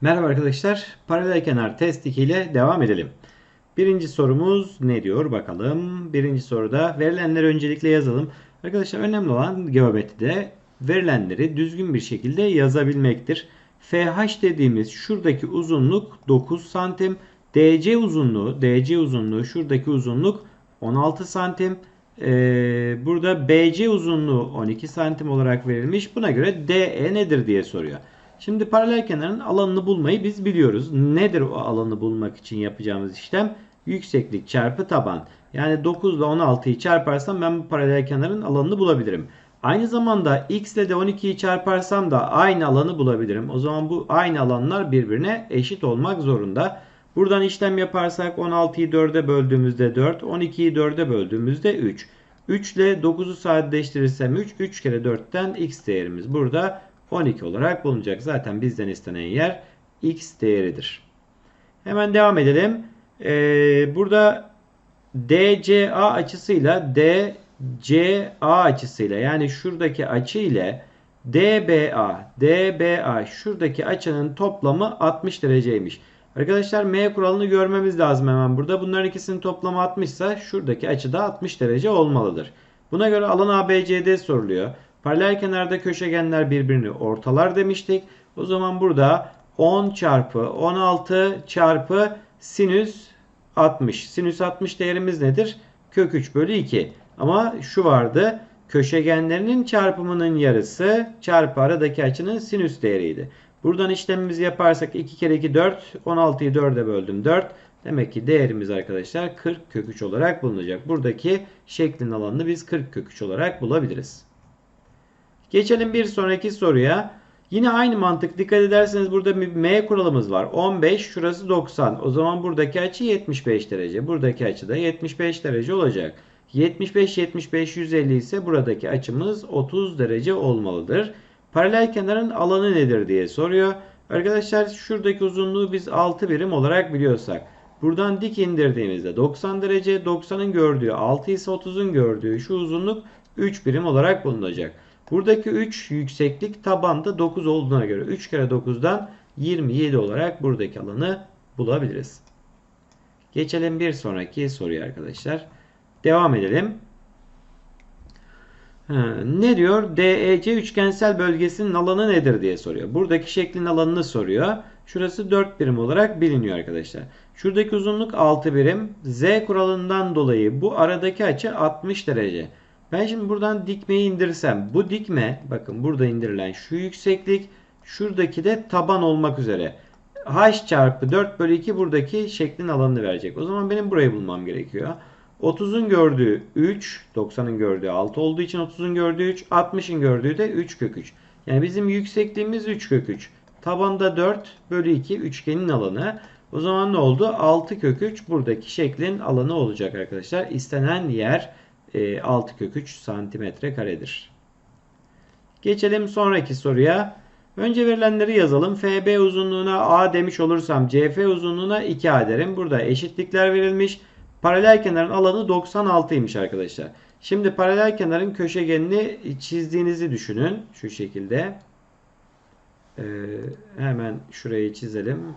Merhaba arkadaşlar. Paralel kenar test 2 ile devam edelim. Birinci sorumuz ne diyor bakalım. Birinci soruda verilenleri öncelikle yazalım. Arkadaşlar önemli olan geometride verilenleri düzgün bir şekilde yazabilmektir. FH dediğimiz şuradaki uzunluk 9 santim. DC uzunluğu, DC uzunluğu şuradaki uzunluk 16 santim. Ee, burada BC uzunluğu 12 santim olarak verilmiş. Buna göre DE nedir diye soruyor. Şimdi paralel kenarın alanını bulmayı biz biliyoruz. Nedir o alanı bulmak için yapacağımız işlem? Yükseklik çarpı taban. Yani 9 ile 16'yı çarparsam ben bu paralel kenarın alanını bulabilirim. Aynı zamanda x ile de 12'yi çarparsam da aynı alanı bulabilirim. O zaman bu aynı alanlar birbirine eşit olmak zorunda. Buradan işlem yaparsak 16'yı 4'e böldüğümüzde 4, 12'yi 4'e böldüğümüzde 3. 3 ile 9'u sadeleştirirsem 3, 3 kere 4'ten x değerimiz burada 12 olarak bulunacak. Zaten bizden istenen yer x değeridir. Hemen devam edelim. Ee, burada DCA açısıyla DCA açısıyla yani şuradaki açı ile DBA, DBA şuradaki açının toplamı 60 dereceymiş. Arkadaşlar M kuralını görmemiz lazım hemen burada. Bunların ikisinin toplamı 60 ise şuradaki açı da 60 derece olmalıdır. Buna göre alan ABCD soruluyor. Paralel kenarda köşegenler birbirini ortalar demiştik. O zaman burada 10 çarpı 16 çarpı sinüs 60. Sinüs 60 değerimiz nedir? Kök 3 bölü 2. Ama şu vardı. Köşegenlerinin çarpımının yarısı çarpı aradaki açının sinüs değeriydi. Buradan işlemimizi yaparsak 2 kere 2 4. 16'yı 4'e böldüm 4. Demek ki değerimiz arkadaşlar 40 kök 3 olarak bulunacak. Buradaki şeklin alanını biz 40 kök 3 olarak bulabiliriz. Geçelim bir sonraki soruya. Yine aynı mantık. Dikkat ederseniz burada bir M kuralımız var. 15 şurası 90. O zaman buradaki açı 75 derece. Buradaki açı da 75 derece olacak. 75 75 150 ise buradaki açımız 30 derece olmalıdır. Paralel kenarın alanı nedir diye soruyor. Arkadaşlar şuradaki uzunluğu biz 6 birim olarak biliyorsak buradan dik indirdiğimizde 90 derece 90'ın gördüğü 6 ise 30'un gördüğü şu uzunluk 3 birim olarak bulunacak. Buradaki 3 yükseklik tabanda 9 olduğuna göre 3 kere 9'dan 27 olarak buradaki alanı bulabiliriz. Geçelim bir sonraki soruya arkadaşlar. Devam edelim. Ne diyor? DEC üçgensel bölgesinin alanı nedir diye soruyor. Buradaki şeklin alanını soruyor. Şurası 4 birim olarak biliniyor arkadaşlar. Şuradaki uzunluk 6 birim. Z kuralından dolayı bu aradaki açı 60 derece. Ben şimdi buradan dikmeyi indirsem bu dikme bakın burada indirilen şu yükseklik şuradaki de taban olmak üzere. H çarpı 4 bölü 2 buradaki şeklin alanını verecek. O zaman benim burayı bulmam gerekiyor. 30'un gördüğü 3, 90'ın gördüğü 6 olduğu için 30'un gördüğü 3, 60'ın gördüğü de 3 kök 3. Yani bizim yüksekliğimiz 3 kök 3. Tabanda 4 bölü 2 üçgenin alanı. O zaman ne oldu? 6 kök 3 buradaki şeklin alanı olacak arkadaşlar. İstenen yer 6 e, kök 3 santimetre karedir. Geçelim sonraki soruya. Önce verilenleri yazalım. FB uzunluğuna A demiş olursam CF uzunluğuna 2A derim. Burada eşitlikler verilmiş. Paralel kenarın alanı 96'ymış arkadaşlar. Şimdi paralel kenarın köşegenini çizdiğinizi düşünün. Şu şekilde. Ee, hemen şurayı çizelim.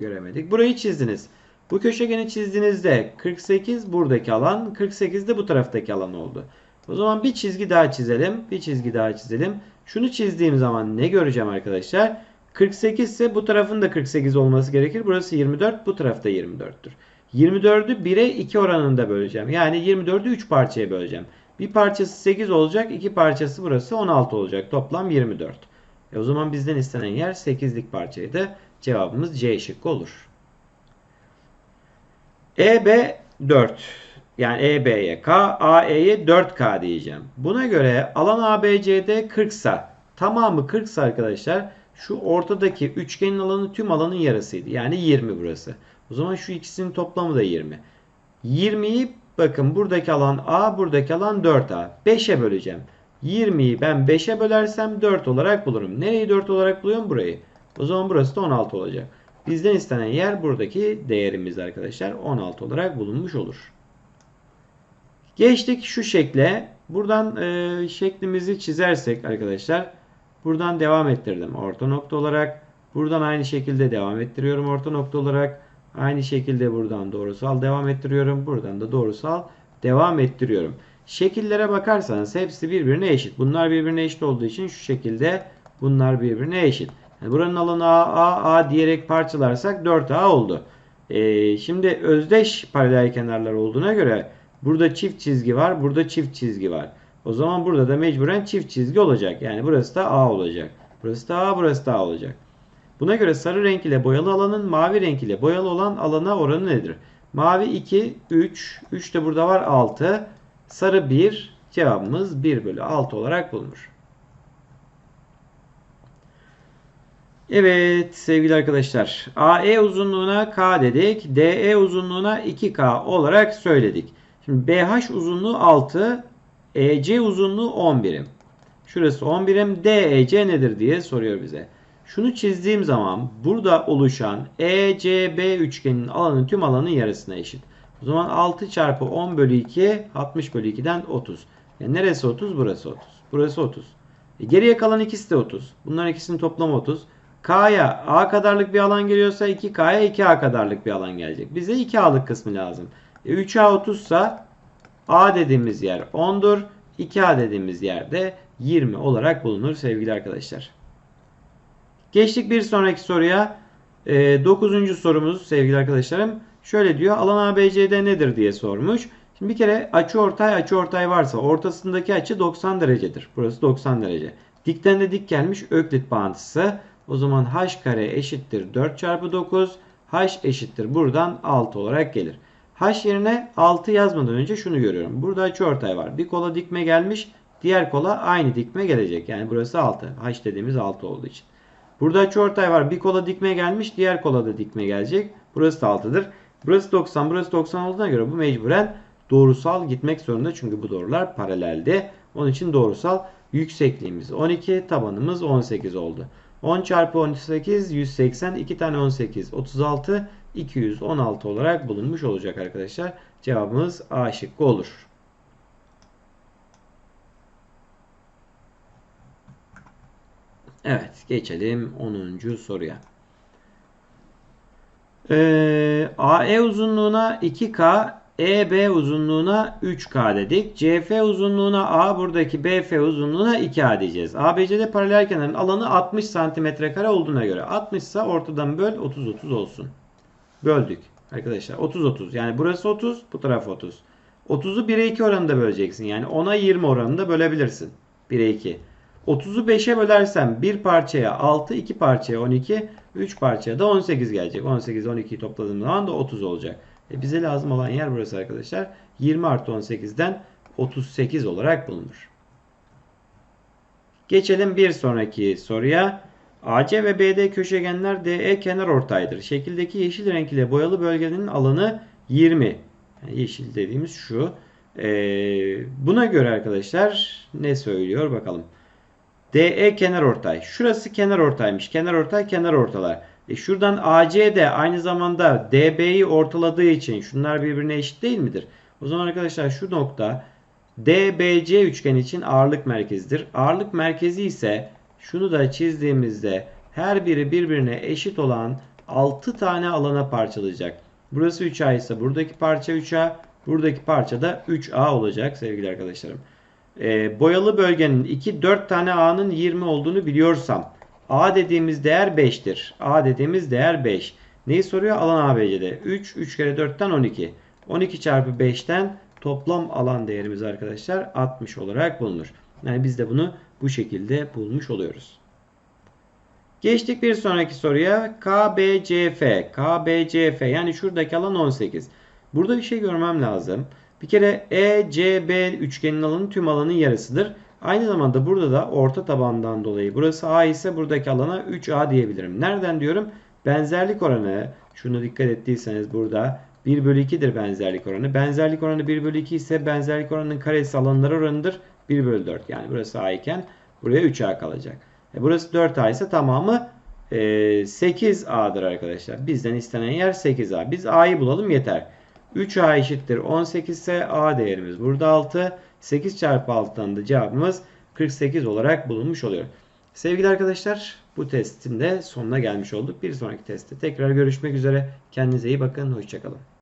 Göremedik. Burayı çizdiniz. Bu köşegeni çizdiğinizde 48 buradaki alan, 48 de bu taraftaki alan oldu. O zaman bir çizgi daha çizelim. Bir çizgi daha çizelim. Şunu çizdiğim zaman ne göreceğim arkadaşlar? 48 ise bu tarafın da 48 olması gerekir. Burası 24, bu tarafta 24'tür. 24'ü 1'e 2 oranında böleceğim. Yani 24'ü 3 parçaya böleceğim. Bir parçası 8 olacak, iki parçası burası 16 olacak. Toplam 24. E o zaman bizden istenen yer 8'lik parçaydı. Cevabımız C şıkkı olur. EB 4. Yani EB'ye K, AE'ye 4K diyeceğim. Buna göre alan ABCD 40 sa tamamı 40 sa arkadaşlar şu ortadaki üçgenin alanı tüm alanın yarısıydı. Yani 20 burası. O zaman şu ikisinin toplamı da 20. 20'yi bakın buradaki alan A, buradaki alan 4A. 5'e böleceğim. 20'yi ben 5'e bölersem 4 olarak bulurum. Nereyi 4 olarak buluyorum? Burayı. O zaman burası da 16 olacak. Bizden istenen yer buradaki değerimiz arkadaşlar 16 olarak bulunmuş olur. Geçtik şu şekle. Buradan e, şeklimizi çizersek arkadaşlar buradan devam ettirdim. Orta nokta olarak Buradan aynı şekilde devam ettiriyorum orta nokta olarak. Aynı şekilde buradan doğrusal devam ettiriyorum. Buradan da doğrusal devam ettiriyorum. Şekillere bakarsanız hepsi birbirine eşit. Bunlar birbirine eşit olduğu için şu şekilde bunlar birbirine eşit. Buranın alanı A, A, A diyerek parçalarsak 4A oldu. Ee, şimdi özdeş paralel kenarlar olduğuna göre burada çift çizgi var, burada çift çizgi var. O zaman burada da mecburen çift çizgi olacak. Yani burası da A olacak. Burası da A, burası da A olacak. Buna göre sarı renk ile boyalı alanın mavi renk ile boyalı olan alana oranı nedir? Mavi 2, 3, 3 de burada var 6. Sarı 1, cevabımız 1 bölü 6 olarak bulunur. Evet sevgili arkadaşlar. AE uzunluğuna K dedik. DE uzunluğuna 2K olarak söyledik. Şimdi BH uzunluğu 6. EC uzunluğu 10 birim. Şurası 10 birim. DEC nedir diye soruyor bize. Şunu çizdiğim zaman burada oluşan ECB üçgenin alanı tüm alanın yarısına eşit. O zaman 6 çarpı 10 bölü 2 60 bölü 2'den 30. Yani neresi 30? Burası 30. Burası 30. E geriye kalan ikisi de 30. Bunların ikisinin toplamı 30. K'ya A kadarlık bir alan geliyorsa 2K'ya 2A kadarlık bir alan gelecek. Bize 2A'lık kısmı lazım. E 3A 30 sa A dediğimiz yer 10'dur. 2A dediğimiz yerde 20 olarak bulunur sevgili arkadaşlar. Geçtik bir sonraki soruya. E, 9. sorumuz sevgili arkadaşlarım. Şöyle diyor. Alan ABCD nedir diye sormuş. Şimdi bir kere açı ortay açı ortay varsa ortasındaki açı 90 derecedir. Burası 90 derece. Dikten de dik gelmiş öklit bağıntısı. O zaman h kare eşittir 4 çarpı 9. h eşittir buradan 6 olarak gelir. h yerine 6 yazmadan önce şunu görüyorum. Burada açıortay var. Bir kola dikme gelmiş. Diğer kola aynı dikme gelecek. Yani burası 6. h dediğimiz 6 olduğu için. Burada açıortay var. Bir kola dikme gelmiş. Diğer kola da dikme gelecek. Burası da 6'dır. Burası 90. Burası 90 olduğuna göre bu mecburen doğrusal gitmek zorunda. Çünkü bu doğrular paralelde. Onun için doğrusal yüksekliğimiz 12. Tabanımız 18 oldu. 10 çarpı 18 180 2 tane 18 36 216 olarak bulunmuş olacak arkadaşlar. Cevabımız A şıkkı olur. Evet geçelim 10. soruya. Ee, AE uzunluğuna 2K, EB uzunluğuna 3K dedik. CF uzunluğuna A, buradaki BF uzunluğuna 2A diyeceğiz. ABC'de paralel kenarın alanı 60 cm kare olduğuna göre 60 ise ortadan böl 30 30 olsun. Böldük arkadaşlar. 30 30. Yani burası 30, bu taraf 30. 30'u 1'e 2 oranında böleceksin. Yani 10'a 20 oranında bölebilirsin. 1'e 2. 30'u 5'e bölersem bir parçaya 6, iki parçaya 12, 3 parçaya da 18 gelecek. 18, 12'yi topladığım zaman da 30 olacak. E bize lazım olan yer burası arkadaşlar. 20 artı 18'den 38 olarak bulunur. Geçelim bir sonraki soruya. AC ve BD köşegenler DE kenar ortaydır. Şekildeki yeşil renk ile boyalı bölgenin alanı 20. Yani yeşil dediğimiz şu. Ee, buna göre arkadaşlar ne söylüyor bakalım. DE kenar ortay. Şurası kenar ortaymış. Kenar ortay kenar ortalar. E şuradan AC de aynı zamanda DB'yi ortaladığı için şunlar birbirine eşit değil midir? O zaman arkadaşlar şu nokta DBC üçgen için ağırlık merkezidir. Ağırlık merkezi ise şunu da çizdiğimizde her biri birbirine eşit olan 6 tane alana parçalayacak. Burası 3A ise buradaki parça 3A, buradaki parça da 3A olacak sevgili arkadaşlarım. E, boyalı bölgenin 2 4 tane A'nın 20 olduğunu biliyorsam A dediğimiz değer 5'tir. A dediğimiz değer 5. Neyi soruyor? Alan ABC'de. 3, 3 kere 4'ten 12. 12 çarpı 5'ten toplam alan değerimiz arkadaşlar 60 olarak bulunur. Yani biz de bunu bu şekilde bulmuş oluyoruz. Geçtik bir sonraki soruya. KBCF. KBCF yani şuradaki alan 18. Burada bir şey görmem lazım. Bir kere ECB üçgenin alanı tüm alanın yarısıdır. Aynı zamanda burada da orta tabandan dolayı burası A ise buradaki alana 3A diyebilirim. Nereden diyorum? Benzerlik oranı şunu dikkat ettiyseniz burada 1 bölü 2'dir benzerlik oranı. Benzerlik oranı 1 bölü 2 ise benzerlik oranının karesi alanları oranıdır. 1 bölü 4 yani burası A iken buraya 3A kalacak. E burası 4A ise tamamı e, 8A'dır arkadaşlar. Bizden istenen yer 8A. Biz A'yı bulalım yeter. 3A eşittir 18 ise A değerimiz burada 6. 8 çarpı 6'dan da cevabımız 48 olarak bulunmuş oluyor. Sevgili arkadaşlar Bu testin de sonuna gelmiş olduk. Bir sonraki testte tekrar görüşmek üzere. Kendinize iyi bakın. Hoşçakalın.